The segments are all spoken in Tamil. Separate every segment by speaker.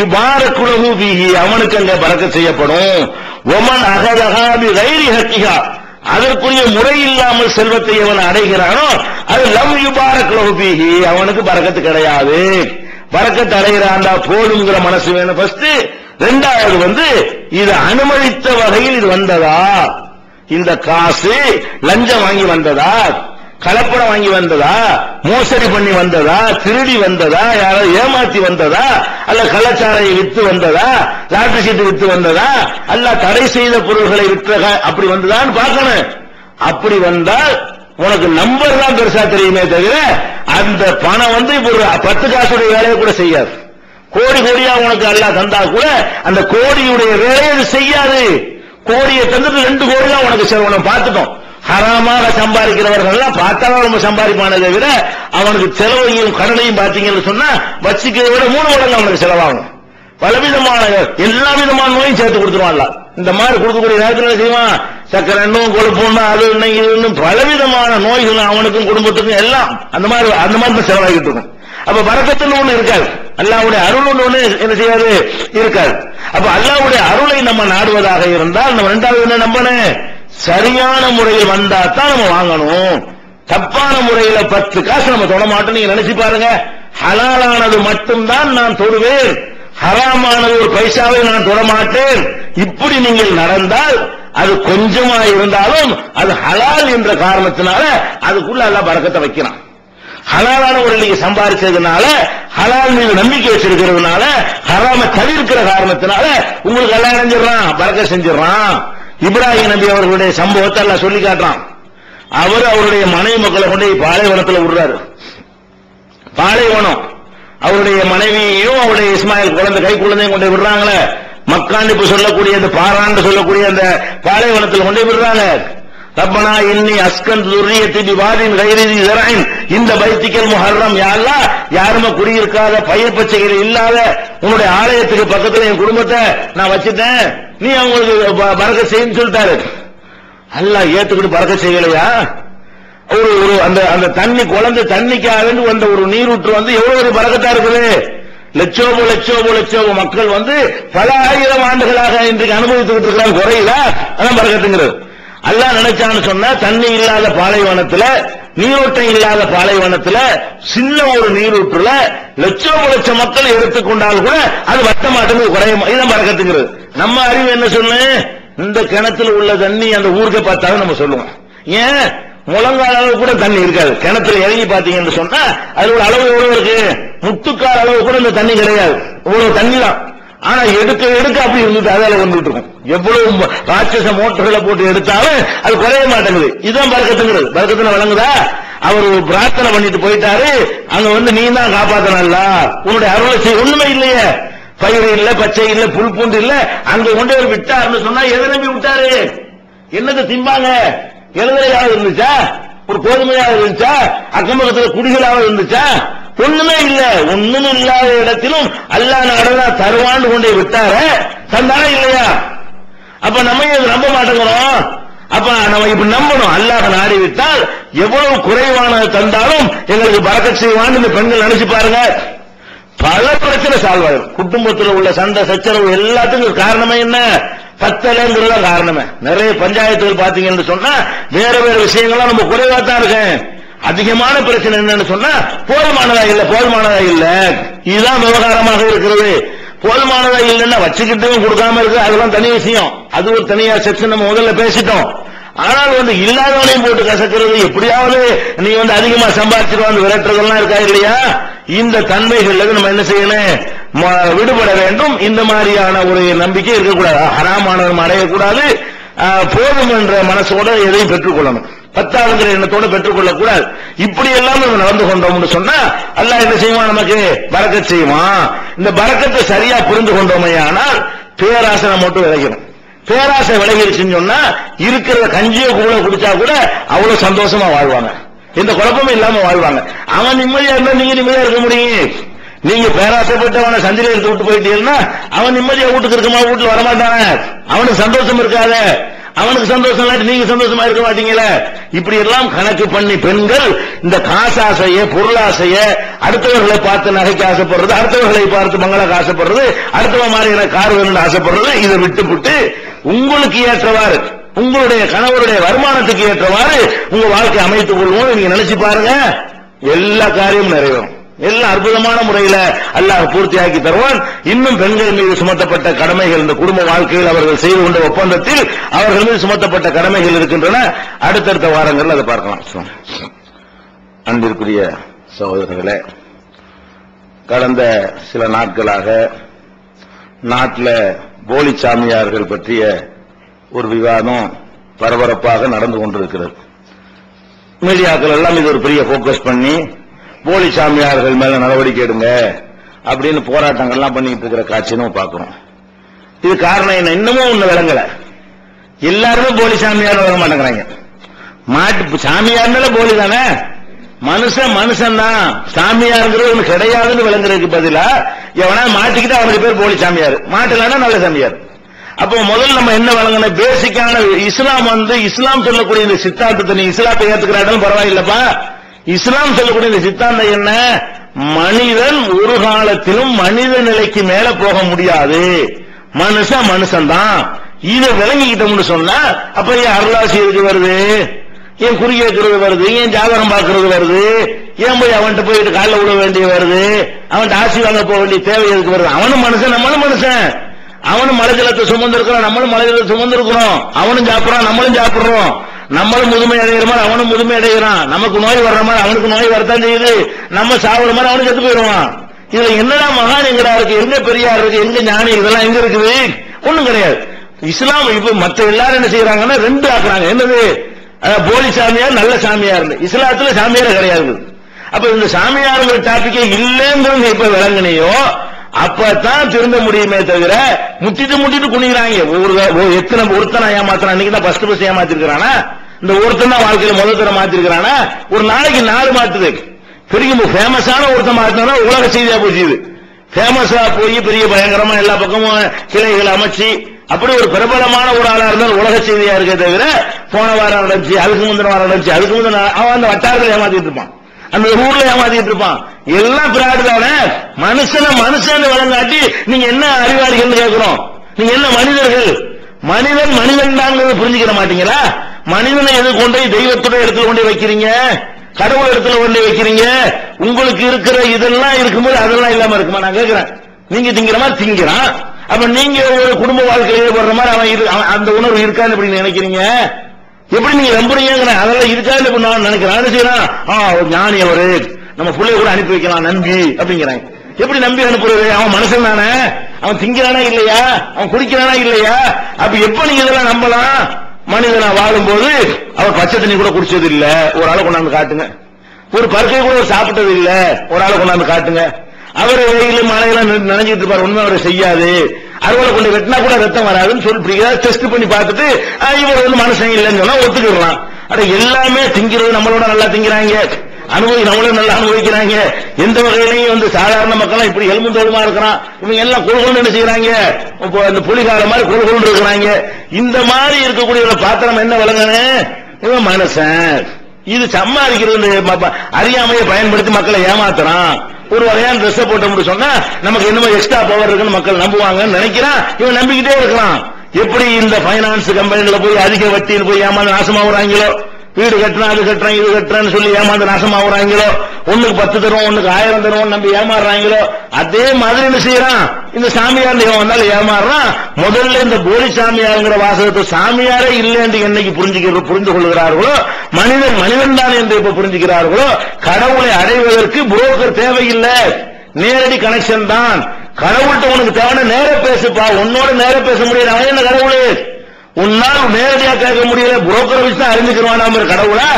Speaker 1: யுபாரக்குலகு பிஹி அவனுக்கு அங்க பறக்க செய்யப்படும். ஒமன் அகதகாபி கைரி ஹக்கிகா அதற்குரிய முறை இல்லாமல் செல்வத்தை அவன் அடைகிறானோ அது லம் யுபாரக்குலகு பிஹி அவனுக்கு பறக்கத்து கிடையாது. பறக்கத்து அடைகிறான்டா போடுங்கிற மனசு வேணும். ஃபர்ஸ்ட் ரெண்டாவது வந்து இது அனுமதித்த வகையில் இது வந்ததா? இந்த காசு லஞ்சம் வாங்கி வந்ததா? கலப்படம் வாங்கி வந்ததா? மோசடி பண்ணி வந்ததா? திருடி வந்ததா? யாராவது ஏமாத்தி வந்ததா? அல்ல கள்ளச்சாரையை வித்து வந்ததா? லாட்டரி சீட்டு வித்து வந்ததா? அல்ல தடை செய்த பொருள்களை விற்ற அப்படி வந்ததான்னு பார்க்கணும். அப்படி வந்தால் உனக்கு நம்பர் தான் பெருசா தெரியுமே தவிர அந்த பணம் வந்து இப்ப ஒரு பத்து காசுடைய வேலையை கூட செய்யாது. கோடி கோடியா உனக்கு அல்லாஹ் தந்தா கூட அந்த கோடியுடைய வேலையை செய்யாது. கோடியை தந்துட்டு ரெண்டு கோடி தான் உனக்கு செலவு. பார்த்துட்டோம். ஹராமாக சம்பாதிக்கிறவர்கள் எல்லாம் பார்த்தாலும் நம்ம சம்பாதிப்பானதை விட அவனுக்கு செலவையும் கடனையும் பார்த்தீங்கன்னு சொன்னா வச்சுக்கிறத விட மூணு மடங்கு அவனுக்கு செலவாகும். பலவிதமான எல்லா விதமான நோயும் சேர்த்து கொடுத்துருவான்ல. இந்த மாதிரி கொடுக்கக்கூடிய நேரத்தில் என்ன செய்வான்? சக்கரை எண்ணும் கொழுப்புன்னு அது என்ன இதுன்னு பலவிதமான நோய்கள் அவனுக்கும் குடும்பத்துக்கும் எல்லாம் அந்த மாதிரி அந்த மாதிரி செலவாகிட்டு இருக்கும். அப்ப வரக்கத்துன்னு ஒண்ணு இருக்காது. அல்லாவுடைய அருள் ஒண்ணு என்ன செய்யாது? இருக்காது. அப்ப அல்லாவுடைய அருளை நம்ம நாடுவதாக இருந்தால் நம்ம ரெண்டாவது என்ன நம்பணும்? சரியான முறையில் வந்தா தான் நம்ம வாங்கணும். தப்பான முறையில பத்து காசு நம்ம தொட மாட்டோம் நீங்க நினைச்சு பாருங்க. ஹலாலானது மட்டும்தான் நான் தொடுவேன். ஹராமானது ஒரு பைசாவை நான் தொட மாட்டேன். இப்படி நீங்கள் நடந்தால் அது கொஞ்சமா இருந்தாலும் அது ஹலால் என்ற காரணத்தினால அதுக்குள்ள எல்லாம் பறக்கத்தை வைக்கிறான். ஹலாலான ஒரு நீங்க சம்பாதிச்சதுனால ஹலால் மீது நம்பிக்கை வச்சிருக்கிறதுனால ஹராம தவிர்க்கிற காரணத்தினால உங்களுக்கு எல்லாம் இணைஞ்சிடறான் பறக்க செஞ்சிடறான். இப்ராஹிம் நபி அவர்களுடைய சம்பவத்தை எல்லாம் சொல்லி காட்டுறான். அவர் அவருடைய மனைவி மக்களை கொண்டு பாலைவனத்தில் பாலைவனத்துல விடுறாரு. பாலைவனம். அவருடைய மனைவியையும் அவருடைய இஸ்மாயில் குழந்தை கை குழந்தையும் கொண்டு விடுறாங்களே. மக்காண்டு இப்ப சொல்லக்கூடிய அந்த பாராண்டு சொல்லக்கூடிய அந்த பாலைவனத்தில் கொண்டு விடுறாங்க. ரப்பனா இன்னி அஸ்கன் துர்ரியத்தி பிவாதின் கைரிதி ஜராயின் இந்த பைத்திக்கல் முஹர்ரம் யாரெல்லாம் யாருமே குடியிருக்காத பயிர் பச்சைகள் இல்லாத உன்னுடைய ஆலயத்துக்கு பக்கத்துல என் குடும்பத்தை நான் வச்சுட்டேன். நீ அவங்களுக்கு பறக்க செய்யுன்னு சொல்லிட்டாரு. அல்லாஹ் ஏத்துக்கிட்டு பறக்க செய்யலையா? ஒரு ஒரு அந்த அந்த தண்ணி குழந்தை தண்ணிக்காக வந்த ஒரு நீரூற்று வந்து எவ்வளவு ஒரு பறக்கத்தா இருக்குது? லட்சோபோ லட்சோபோ லட்சோபோ மக்கள் வந்து பல ஆயிரம் ஆண்டுகளாக இன்றைக்கு அனுபவித்துக்கிட்டு இருக்கிறாங்க குறையில அதான் பறக்கத்துங்கிறது. அல்லா நினைச்சான்னு சொன்னா தண்ணி இல்லாத பாலைவனத்துல நீரோட்டம் இல்லாத பாலைவனத்துல சின்ன ஒரு நீரூற்றுல லட்சம் லட்சம் மக்கள் எடுத்துக்கொண்டால் கூட அது வட்ட மாட்டேங்குது குறைய இதான் பறக்கத்துங்கிறது. நம்ம அறிவு என்ன சொல்லு? இந்த கிணத்துல உள்ள தண்ணி அந்த ஊருக்கு பார்த்தாலும் நம்ம சொல்லுவோம். ஏன்? முழங்கால் அளவு கூட தண்ணி இருக்காது. கிணத்துல இறங்கி பாத்தீங்கன்னு சொன்னா அதோட அளவு எவ்வளவு இருக்கு? முட்டுக்கால் அளவு கூட இந்த தண்ணி கிடையாது. இவ்வளவு தண்ணி தான். ஆனா எடுக்க எடுக்க அப்படி இருந்துட்டு அதால வந்துட்டு இருக்கும். எவ்வளவு ராட்சச மோட்டர்களை போட்டு எடுத்தாலும் அது குறைய மாட்டேங்குது. இதுதான் பறக்கத்துங்கிறது பறக்கத்துல வழங்குதா? அவர் பிரார்த்தனை பண்ணிட்டு போயிட்டாரு. அங்க வந்து நீ தான் காப்பாத்தனல்ல உன்னுடைய அருளை செய் ஒண்ணுமே இல்லையே. பயிர் இல்ல பச்சை இல்ல புல் பூண்டு இல்ல அங்க கொண்டு அவர் விட்டார்னு சொன்னா எதை நம்பி விட்டாரு? என்னது திம்பாங்க எழுதலையாவது இருந்துச்சா? ஒரு கோதுமையாக இருந்துச்சா? அக்கம் பக்கத்துல குடிகளாக இருந்துச்சா? ஒண்ணுமே இல்ல. ஒண்ணும் இல்லாத இடத்திலும் அல்லா நாடனா தருவாண்டு கொண்டே விட்டார. தந்தானா இல்லையா? அப்ப நம்ம நம்ப மாட்டேங்கிறோம்? அப்ப நம்ம இப்ப நம்பணும். அல்லாஹ் நாடி விட்டால் எவ்வளவு குறைவானது தந்தாலும் எங்களுக்கு பறக்க செய்வான்னு இந்த பெண்கள் நினைச்சு பாருங்க. பல பிரச்சனை சால்வ் ஆகும் குடும்பத்தில் உள்ள சண்டை சச்சரவு எல்லாத்துக்கும் காரணமே என்ன? பத்தலைங்கிறது தான் காரணமே. நிறைய பஞ்சாயத்துகள் பாத்தீங்கன்னு சொன்னா வேற வேற விஷயங்கள்லாம் நம்ம குறைவா தான் இருக்கேன். அதிகமான பிரச்சனை என்னன்னு சொன்னா போதுமானதா இல்ல போதுமானதா இல்ல. இதுதான் விவகாரமாக இருக்கிறது. போதுமானதா இல்லைன்னா வச்சுக்கிட்டும் கொடுக்காம இருக்கு. அதெல்லாம் தனி விஷயம். அது ஒரு தனியா செக்ஷன் நம்ம முதல்ல பேசிட்டோம். ஆனால் வந்து இல்லாதவனையும் போட்டு கசக்கிறது எப்படியாவது நீ வந்து அதிகமா சம்பாதிச்சிட்டு வந்து விரட்டுறதெல்லாம் இருக்கா இல்லையா? இந்த தன்மைகள்ல நம்ம என்ன செய்யணும்? ம- விடுபட வேண்டும். இந்த மாதிரியான ஒரு நம்பிக்கை இருக்கக்கூடாது. ஹராமானது அடையக்கூடாது. போதும் என்ற மனசோட எதையும் பெற்றுக்கொள்ளணும். பத்தாவதுங்கிற எண்ணத்தோட பெற்றுக்கொள்ளக்கூடாது. இப்படி எல்லாம் நம்ம நடந்து கொண்டோம்னு சொன்னா அல்லாஹ் என்ன செய்வான் நமக்கு? பறக்க செய்வான். இந்த பறக்கத்தை சரியா புரிந்து கொண்டோமே ஆனால் பேராசை நம்ம மட்டும் விளைக்கணும். பேராசை விலகிருச்சுன்னு சொன்னா இருக்கிற கஞ்சியை கூட குடிச்சா கூட அவ்வளவு சந்தோஷமா வாழ்வாங்க. எந்த குழப்பமும் இல்லாம வாழ்வாங்க. அவன் நிம்மதியா இருந்தா நீங்க நிம்மதியா இருக்க முடியும். நீங்க பேராசைப்பட்டு அவனை சந்தில எடுத்து விட்டு போயிட்டீங்கன்னா அவன் நிம்மதியா வீட்டுக்கு இருக்குமா? வீட்டுல வரமாட்டானே. அவனுக்கு சந்தோஷம் இருக்காத. அவனுக்கு சந்தோஷம் இல்லாட்டி நீங்க சந்தோஷமா இருக்க மாட்டீங்களே. இப்படி எல்லாம் கணக்கு பண்ணி பெண்கள் இந்த காசாசைய பொருளாசைய அடுத்தவர்களை பார்த்து நகைக்கு ஆசைப்படுறது அடுத்தவர்களை பார்த்து மங்களாக ஆசைப்படுறது அடுத்தவன் மாதிரி எனக்கு கார் வேணும்னு ஆசைப்படுறது இதை விட்டுப்புட்டு உங்களுக்கு ஏற்றவாறு உங்களுடைய கணவருடைய வருமானத்துக்கு ஏற்றவாறு உங்க வாழ்க்கை அமைத்துக் கொள்வோம் நீங்க நினைச்சு பாருங்க. எல்லா காரியமும் நிறைவேறும். எல்லாம் அற்புதமான முறையில அல்லாஹ் பூர்த்தியாக்கி தருவான். இன்னும் பெண்கள் மீது சுமத்தப்பட்ட கடமைகள் இந்த குடும்ப வாழ்க்கையில் அவர்கள் செய்து கொண்ட ஒப்பந்தத்தில் அவர்கள் மீது சுமத்தப்பட்ட கடமைகள் இருக்கின்றன. அடுத்தடுத்த வாரங்கள் அதை பார்க்கலாம். அன்பிற்குரிய சகோதரர்களே கடந்த சில நாட்களாக நாட்டில் போலி சாமியார்கள் பற்றிய ஒரு விவாதம் பரபரப்பாக நடந்து கொண்டிருக்கிறது. மீடியாக்கள் எல்லாம் இது ஒரு பெரிய போக்கஸ் பண்ணி போலி சாமியார்கள் மேல நடவடிக்கை எடுங்க அப்படின்னு போராட்டங்கள்லாம் பண்ணிட்டு இருக்கிற காட்சி நம்ம பார்க்கிறோம். இது காரணம் என்ன? இன்னமும் ஒண்ணு விளங்கல. எல்லாருமே போலி சாமியார் வர மாட்டேங்கிறாங்க. மாட்டு சாமியார்னால போலி தானே? மனுஷன் மனுஷன் தான் சாமியாருங்கிறது ஒண்ணு கிடையாதுன்னு விளங்குறதுக்கு பதிலா எவனா மாட்டிக்கிட்டு அவனுக்கு பேர் போலி சாமியார். மாட்டலன்னா நல்ல சாமியார். அப்போ முதல்ல நம்ம என்ன வழங்கணும்? பேசிக்கான இஸ்லாம் வந்து இஸ்லாம் சொல்லக்கூடிய இந்த சித்தாந்தத்தை நீ இஸ்லாத்தை ஏத்துக்கிறாடும் பரவாயில்லப்பா. இஸ்லாம் சொல்லக்கூடிய இந்த சித்தாந்தம் என்ன? மனிதன் ஒரு காலத்திலும் மனித நிலைக்கு மேல போக முடியாது. மனுஷன் மனுஷன் தான் இதை விளங்கிக்கிட்டோம்னு சொன்னா அப்ப ஏன் அருளாசி எதுக்கு வருது? ஏன் குறி கேட்கறது வருது? ஏன் ஜாதகம் பார்க்கறது வருது? ஏன் போய் அவன்கிட்ட போயிட்டு காலில் விட வேண்டிய வருது? அவன்கிட்ட ஆசி வாங்க போக வேண்டிய தேவை எதுக்கு வருது? அவனும் மனுஷன் நம்மளும் மனுஷன். அவனும் மலை ஜலத்தை சுமந்திருக்கிறான் நம்மளும் மலை ஜலத்தை சுமந்திருக்கிறோம். அவனும் சாப்பிடறான் நம்மளும் சாப்பிடுறோம். நம்மளும் முதுமை அடைகிற மாதிரி அவனும் முதுமை அடைகிறான். நமக்கு நோய் வர்ற மாதிரி அவனுக்கு நோய் வரத்தான் செய்யுது. நம்ம சாப்பிடுற மாதிரி அவனுக்கு செத்து போயிடுவான். இதுல என்னடா மகான் எங்கடா இருக்கு? எங்க பெரியார் இருக்கு? எங்க ஞானி? இதெல்லாம் எங்க இருக்குது? ஒண்ணும் கிடையாது. இஸ்லாம் இப்ப மத்த எல்லாரும் என்ன செய்யறாங்கன்னா ரெண்டு ஆக்குறாங்க. என்னது? போலி சாமியார் நல்ல சாமியார் இஸ்லாத்துல சாமியார் கிடையாது. அப்ப இந்த சாமியாருங்கிற டாபிக்கே இல்லைங்கிறது இப்ப விளங்குனையோ அப்பதான் திருந்த முடியுமே தவிர முட்டிட்டு முட்டிட்டு குனிக்கிறாங்க ஒரு எத்தனை ஒருத்தனை ஏமாத்துறான். இன்னைக்கு தான் ஃபர்ஸ்ட் பஸ் ஏமாத்திருக்கிறானா? இந்த ஒருத்தன் தான் வாழ்க்கையில முதல் தர மாத்திருக்கிறானா? ஒரு நாளைக்கு நாலு மாத்துது. பெரிய ஃபேமஸான ஒருத்தன் மாத்தினா உலக செய்தியா போச்சு இது ஃபேமஸா போய் பெரிய பயங்கரமா எல்லா பக்கமும் கிளைகள் அமைச்சு அப்படி ஒரு பிரபலமான ஒரு ஆளா இருந்தால் உலக செய்தியா இருக்கே தவிர போன வாரம் நடந்துச்சு அதுக்கு முந்தின வாரம் நடந்துச்சு அதுக்கு முந்தின அவன் அந்த வட்டாரத்தில் ஏமாத்திட்டு இருப்பான். அந்த ஊர்ல ஏமாத்திட்டு இருப்பான். எல்லாம் பிராடு தானே மனுஷன மனுஷன் வழங்காட்டி நீங்க என்ன அறிவாளிகள்னு கேட்கிறோம் நீங்க என்ன மனிதர்கள்? மனிதன் மனிதன் தான் புரிஞ்சுக்கிற மாட்டீங்களா? மனிதனை எது கொண்டு போய் தெய்வத்துடைய இடத்துல கொண்டு போய் வைக்கிறீங்க? கடவுள் இடத்துல கொண்டு போய் வைக்கிறீங்க? உங்களுக்கு இருக்கிற இதெல்லாம் இருக்கும்போது அதெல்லாம் இல்லாம இருக்குமா? நான் கேட்கிறேன் நீங்க திங்கிற மாதிரி திங்கிறான். அப்ப நீங்க ஒரு குடும்ப வாழ்க்கையில போடுற மாதிரி அவன் இரு- அவன் அந்த உணர்வு இருக்கான்னு இப்படி நினைக்கிறீங்க? எப்படி நீங்க நம்புறீங்க அதெல்லாம் இருக்கான்னு இப்ப நான் நினைக்கிறேன். என்ன செய்யறான் ஆ ஞானி அவரு. நம்ம பிள்ளைய கூட அனுப்பி வைக்கலாம் நம்பி அப்படிங்கிறேன். எப்படி நம்பி அனுப்புறது? அவன் மனுஷன் தானே. அவன் திங்கிறானா இல்லையா? அவன் குடிக்கிறானா இல்லையா? அப்ப எப்ப நீங்க இதெல்லாம் நம்பலாம்? மனிதனா வாழும்போது அவர் பச்சை தண்ணி கூட குடிச்சது இல்ல ஒரு ஆளை கொண்டாந்து காட்டுங்க. ஒரு பருக்கை கூட சாப்பிட்டது இல்ல ஒரு ஆளை கொண்டாந்து காட்டுங்க. அவர் வெயில மழையெல்லாம் நினைஞ்சிட்டு இருப்பார். உண்மை அவரை செய்யாது. அறுவலை கொண்டு வெட்டினா கூட ரத்தம் வராதுன்னு சொல்லி டெஸ்ட் பண்ணி பார்த்துட்டு இவர் வந்து மனுஷன் இல்லைன்னு சொன்னா ஒத்துக்கிடலாம். அட எல்லாமே திங்கிறது நம்மளோட நல்லா திங்கிறாங்க. அனுபவி நம்மளும் நல்லா அனுபவிக்கிறாங்க. எந்த வகையிலையும் வந்து சாதாரண மக்கள் இப்படி எலும்பு தோலுமா இருக்கிறான். இவங்க எல்லாம் குழுகுன்னு என்ன செய்யறாங்க? இப்போ இந்த புலிகால மாதிரி குழுகுன்னு இருக்கிறாங்க. இந்த மாதிரி இருக்கக்கூடிய பாத்திரம் என்ன விளங்கணும் இவன் மனுஷன். இது சம்பாதிக்கிறது அறியாமையை பயன்படுத்தி மக்களை ஏமாத்துறான். ஒரு வகையான ட்ரெஸ் போட்டோம்னு சொன்னா நமக்கு என்னமோ எக்ஸ்ட்ரா பவர் இருக்குன்னு மக்கள் நம்புவாங்கன்னு நினைக்கிறான். இவன் நம்பிக்கிட்டே இருக்கலாம். எப்படி இந்த பைனான்ஸ் கம்பெனில போய் அதிக வட்டியில் போய் ஏமாந்து நாசமாகறாங்களோ வீடு கட்டுறேன் அது கட்டுறேன் இது கட்டுறேன்னு சொல்லி ஏமாந்து நாசமாகறாங்களோ ஒண்ணுக்கு பத்து தருவோம் ஒண்ணுக்கு ஆயிரம் தருவோம் நம்பி ஏமாறுறாங்களோ? அதே மாதிரி என்ன செய்யறான். இந்த சாமியார் இவன் வந்தாலும் ஏமாறுறான். முதல்ல இந்த போலி சாமியாருங்கிற வாசகத்தை சாமியாரே இல்லை என்று என்னைக்கு புரிஞ்சுக்கிற புரிந்து கொள்கிறார்களோ மனிதன் மனிதன் தான் என்று இப்ப புரிஞ்சுக்கிறார்களோ? கடவுளை அடைவதற்கு புரோக்கர் தேவையில்லை. நேரடி கனெக்ஷன் தான். கடவுள்கிட்ட உனக்கு தேவையான நேர பேசுப்பா. உன்னோட நேர பேச முடியாது. அவன் என்ன கடவுளு? உன்னால் நேரடியா கேட்க முடியல. புரோக்கரை வச்சு தான் அறிஞ்சுக்கிறான் கடவுளா?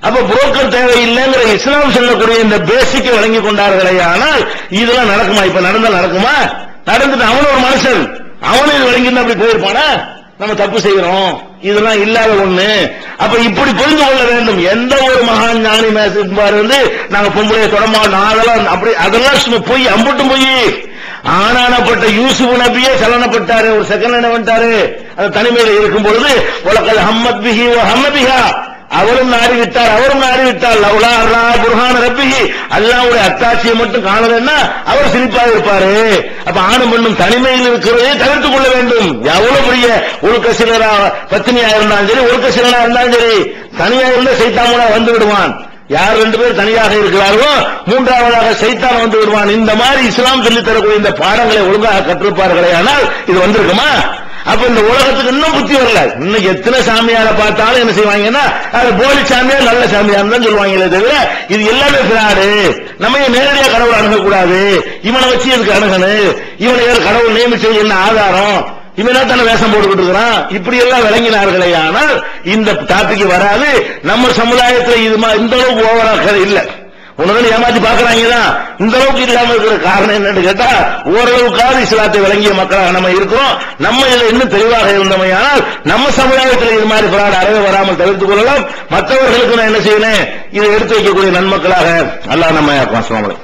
Speaker 1: அப்ப புரோக்கர் தேவையில்லைங்கிற இஸ்லாம் சொல்லக்கூடிய இந்த பேசிக்கை வழங்கி கொண்டார்களே ஆனால் இதெல்லாம் நடக்குமா? இப்ப நடந்தால் நடக்குமா? நடந்துட்டு அவன் ஒரு மனுஷன். அவனும் இது வழங்கிட்டு அப்படி போயிருப்பானா? நம்ம தப்பு செய்யறோம் இதெல்லாம் இல்லாத ஒண்ணு. அப்ப இப்படி புரிந்து கொள்ள வேண்டும். எந்த ஒரு மகான் ஞானி மேசிப்பாரு வந்து நாங்க பொம்பளைய தொடமா அதெல்லாம் அப்படி அதெல்லாம் சும்மா போய் அம்பட்டும் போய். ஆனானப்பட்ட யூசுப் நபியே சலனப்பட்டாரு. ஒரு செகண்ட் என்ன பண்ணிட்டாரு? அந்த தனிமையில இருக்கும் பொழுது உலகல் ஹம்மத் பிஹி ஹம்மபிஹா அவரும் நாடிவிட்டார் அவரும் நாடிவிட்டால் லவ்லா அல்லா புர்ஹான ரப்பிகி அல்லாவுடைய அத்தாட்சியை மட்டும் காணலன்னா அவர் சிரிப்பாக இருப்பாரு. அப்ப ஆணும் பெண்ணும் தனிமையில் இருக்கிறதே தவிர்த்துக் கொள்ள வேண்டும். எவ்வளவு பெரிய ஒழுக்க சிலரா பத்தினியா இருந்தாலும் சரி ஒழுக்க சிலரா இருந்தாலும் சரி தனியா இருந்த சைத்தாமூலா வந்து விடுவான். யார் ரெண்டு பேர் தனியாக இருக்கிறார்களோ மூன்றாவதாக சைத்தான் வந்து விடுவான். இந்த மாதிரி இஸ்லாம் சொல்லித் தரக்கூடிய இந்த பாடங்களை ஒழுங்காக கற்றிருப்பார்களே ஆனால் இது வந்திருக்குமா? அப்ப இந்த உலகத்துக்கு இன்னும் புத்தி வரல. இன்னும் எத்தனை சாமியார பார்த்தாலும் என்ன செய்வாங்கன்னா அது போலி சாமியார் நல்ல சாமியார் தான் சொல்லுவாங்களே தவிர இது எல்லாமே பிராடு. நம்ம ஏன் நேரடியா கடவுள் அணுகக்கூடாது? இவனை வச்சு எதுக்கு அணுகணு இவனை யார் கடவுள் நியமிச்சது என்ன ஆதாரம்? இவனா தானே வேஷம் போட்டுக்கிட்டு இருக்கிறான்? இப்படி எல்லாம் விளங்கினார்களே ஆனால் இந்த டாபிக் வராது. நம்ம சமுதாயத்துல இது இந்த அளவுக்கு ஓவராக இல்லை. உனக்கு ஏமாத்தி பாக்குறாங்க தான் இந்த அளவுக்கு இல்லாம இருக்கிற காரணம் என்னன்னு கேட்டா ஓரளவுக்காவது இஸ்லாத்தை விளங்கிய மக்களாக நம்ம இருக்கிறோம். நம்ம இதுல இன்னும் தெளிவாக இருந்தமையானால் நம்ம சமுதாயத்தில் இது மாதிரி பிராடு அறவே வராமல் தவிர்த்துக் கொள்ளலாம். மற்றவர்களுக்கு நான் என்ன செய்யணும் இதை எடுத்து வைக்கக்கூடிய நன்மக்களாக அல்லா நம்ம ஆக்குவான். சுவாமலை